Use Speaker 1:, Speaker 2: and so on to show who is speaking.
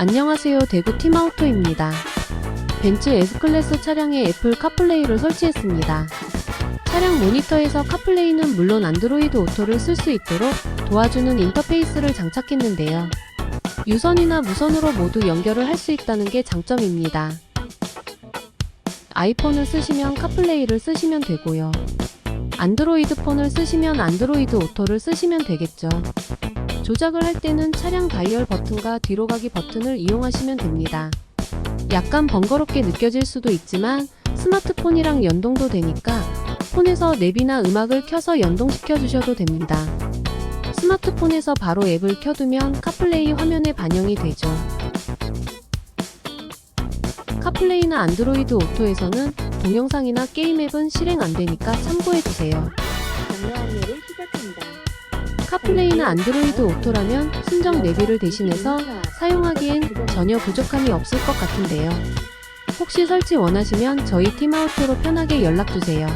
Speaker 1: 안녕하세요. 대구 팀아우토입니다. 벤츠 S클래스 차량에 애플 카플레이를 설치했습니다. 차량 모니터에서 카플레이는 물론 안드로이드 오토를 쓸 수 있도록 도와주는 인터페이스를 장착했는데요. 유선이나 무선으로 모두 연결을 할 수 있다는 게 장점입니다. 아이폰을 쓰시면 카플레이를 쓰시면 되고요. 안드로이드 폰을 쓰시면 안드로이드 오토를 쓰시면 되겠죠. 조작을 할 때는 차량 다이얼 버튼과 뒤로 가기 버튼을 이용하시면 됩니다. 약간 번거롭게 느껴질 수도 있지만 스마트폰이랑 연동도 되니까 폰에서 랩이나 음악을 켜서 연동시켜 주셔도 됩니다. 스마트폰에서 바로 앱을 켜두면 카플레이 화면에 반영이 되죠. 카플레이나 안드로이드 오토에서는 동영상이나 게임 앱은 실행 안 되니까 참고해 주세요.
Speaker 2: 경로 안내를 시작합니다.
Speaker 1: 카플레이나 안드로이드 오토라면 순정 내비를 대신해서 사용하기엔 전혀 부족함이 없을 것 같은데요. 혹시 설치 원하시면 저희 팀아우토로 편하게 연락주세요.